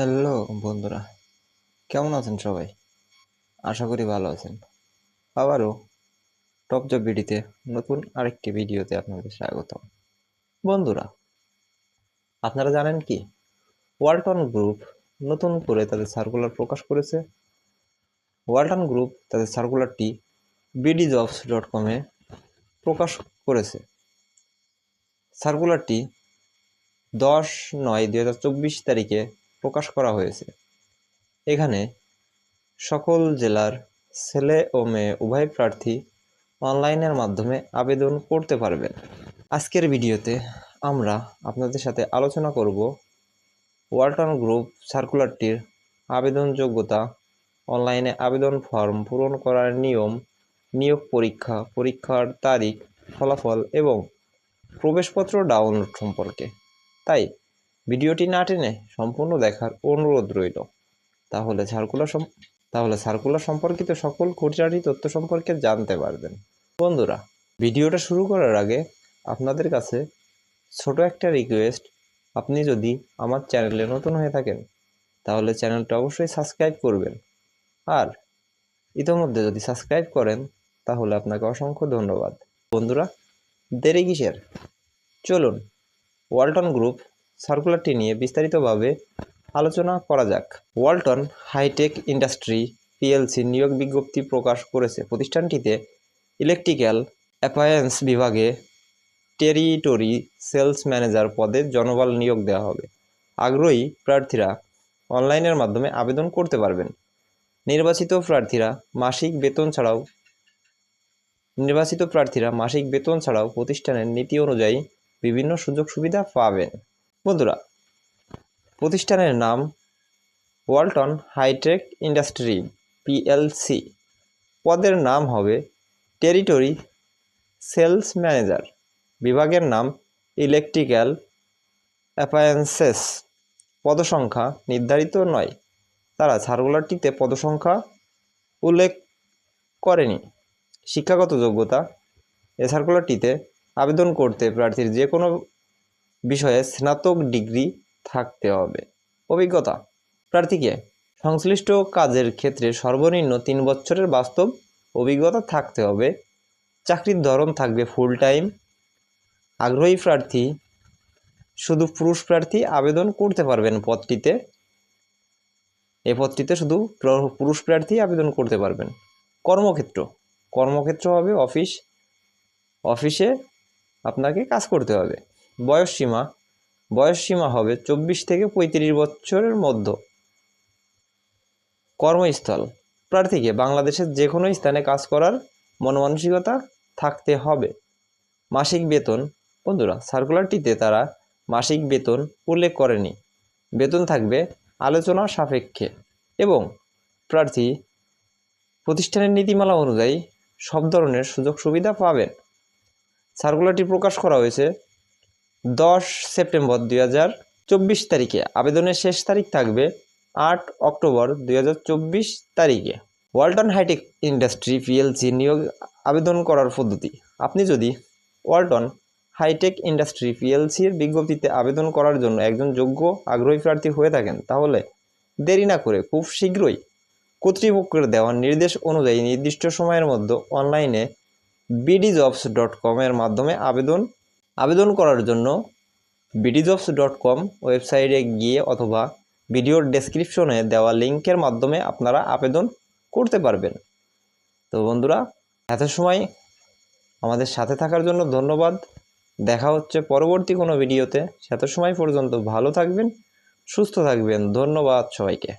Hello বন্ধুরা, কেমন আছেন সবাই? আশা করি ভালো আছেন। আবারও টপ জব বিডিতে নতুন আরেকটি ভিডিওতে আপনাদের স্বাগতম। বন্ধুরা, আপনারা জানেন কি? ওয়ালটন গ্রুপ নতুন করে তাদের সার্কুলার প্রকাশ করেছে। ওয়ালটন গ্রুপ তাদের সার্কুলারটি বিডি জবস ডট কমে প্রকাশ করেছে। সার্কুলারটি দশ নয় চব্বিশ তারিখে প্রকাশ করা হয়েছে। এখানে সকল জেলার ছেলে ও মেয়ে উভয় প্রার্থী অনলাইনের মাধ্যমে আবেদন করতে পারবেন। আজকের ভিডিওতে আমরা আপনাদের সাথে আলোচনা করব ওয়ালটন গ্রুপ সার্কুলারটির আবেদন যোগ্যতা অনলাইনে আবেদন ফর্ম পূরণ করার নিয়ম, নিয়োগ পরীক্ষা, পরীক্ষার তারিখ, ফলাফল এবং প্রবেশপত্র ডাউনলোড সম্পর্কে। তাই ভিডিওটি না টেনে সম্পূর্ণ দেখার অনুরোধ রইল। তাহলে সার্কুলার তাহলে সার্কুলার সম্পর্কিত সকল খুঁটিনাটি তথ্য সম্পর্কে জানতে পারবেন। বন্ধুরা, ভিডিওটা শুরু করার আগে আপনাদের কাছে ছোট একটা রিকোয়েস্ট আপনি যদি আমার চ্যানেলে নতুন হয়ে থাকেন, তাহলে চ্যানেলটা অবশ্যই সাবস্ক্রাইব করবেন। আর ইতোমধ্যে যদি সাবস্ক্রাইব করেন, তাহলে আপনাকে অসংখ্য ধন্যবাদ। বন্ধুরা, দেরি কিসের? চলুন, ওয়ালটন গ্রুপ সার্কুলারটি নিয়ে বিস্তারিতভাবে আলোচনা করা যাক। ওয়ালটন হাইটেক ইন্ডাস্ট্রি পিএলসি নিয়োগ বিজ্ঞপ্তি প্রকাশ করেছে। প্রতিষ্ঠানটিতে ইলেকট্রিক্যাল অ্যাপায়েন্স বিভাগে টেরিটরি সেলস ম্যানেজার পদে জনবল নিয়োগ দেওয়া হবে। আগ্রহী প্রার্থীরা অনলাইনের মাধ্যমে আবেদন করতে পারবেন। নির্বাচিত প্রার্থীরা মাসিক বেতন ছাড়াও নির্বাচিত প্রার্থীরা মাসিক বেতন ছাড়াও প্রতিষ্ঠানের নীতি অনুযায়ী বিভিন্ন সুযোগ সুবিধা পাবেন। বন্ধুরা, প্রতিষ্ঠানের নাম ওয়ালটন হাইটেক ইন্ডাস্ট্রি, পিএলসি। পদের নাম হবে টেরিটরি সেলস ম্যানেজার। বিভাগের নাম ইলেকট্রিক্যাল অ্যাপ্লায়েন্সেস। পদসংখ্যা নির্ধারিত নয়। তারা সার্কুলারটিতে পদসংখ্যা উল্লেখ করেনি। শিক্ষাগত যোগ্যতা, এ সার্কুলারটিতে আবেদন করতে প্রার্থীর যে কোনো বিষয়ে স্নাতক ডিগ্রি থাকতে হবে। অভিজ্ঞতা প্রার্থীকে সংশ্লিষ্ট কাজের ক্ষেত্রে সর্বনিম্ন তিন বছরের বাস্তব অভিজ্ঞতা থাকতে হবে। চাকরির ধরন থাকবে ফুল টাইম আগ্রহী প্রার্থী, শুধু পুরুষ প্রার্থী আবেদন করতে পারবেন পদটিতে। এ পদটিতে শুধু পুরুষ প্রার্থী আবেদন করতে পারবেন। কর্মক্ষেত্র কর্মক্ষেত্র হবে অফিস। অফিসে আপনাকে কাজ করতে হবে। বয়স সীমা বয়স সীমা হবে চব্বিশ থেকে পঁয়ত্রিশ বছরের মধ্য। কর্মস্থল, প্রার্থীকে বাংলাদেশের যে কোনো স্থানে কাজ করার মনমানসিকতা থাকতে হবে। মাসিক বেতন, বন্ধুরা সার্কুলারটিতে তারা মাসিক বেতন উল্লেখ করেনি। বেতন থাকবে আলোচনা সাপেক্ষে এবং প্রার্থী প্রতিষ্ঠানের নীতিমালা অনুযায়ী সব ধরনের সুযোগ সুবিধা পাবেন। সার্কুলারটি প্রকাশ করা হয়েছে দশ সেপ্টেম্বর দুই হাজার চব্বিশ তারিখে। আবেদনের শেষ তারিখ থাকবে আট অক্টোবর দুই হাজার চব্বিশ তারিখে। ওয়ালটন হাইটেক ইন্ডাস্ট্রি পিএলসি নিয়োগ আবেদন করার পদ্ধতি। আপনি যদি ওয়ালটন হাইটেক ইন্ডাস্ট্রি পিএলসির বিজ্ঞপ্তিতে আবেদন করার জন্য একজন যোগ্য আগ্রহী প্রার্থী হয়ে থাকেন, তাহলে দেরি না করে খুব শীঘ্রই কর্তৃপক্ষের দেওয়া নির্দেশ অনুযায়ী নির্দিষ্ট সময়ের মধ্যে অনলাইনে বিডি জবস ডট কমের মাধ্যমে আবেদন আবেদন করার জন্য বিডিজবস ডট কম ওয়েবসাইটে গিয়ে অথবা ভিডিওর ডেসক্রিপশনে দেওয়া লিঙ্কের মাধ্যমে আপনারা আবেদন করতে পারবেন। তো বন্ধুরা, এত সময় আমাদের সাথে থাকার জন্য ধন্যবাদ। দেখা হচ্ছে পরবর্তী কোনো ভিডিওতে। সেত সময় পর্যন্ত ভালো থাকবেন, সুস্থ থাকবেন। ধন্যবাদ সবাইকে।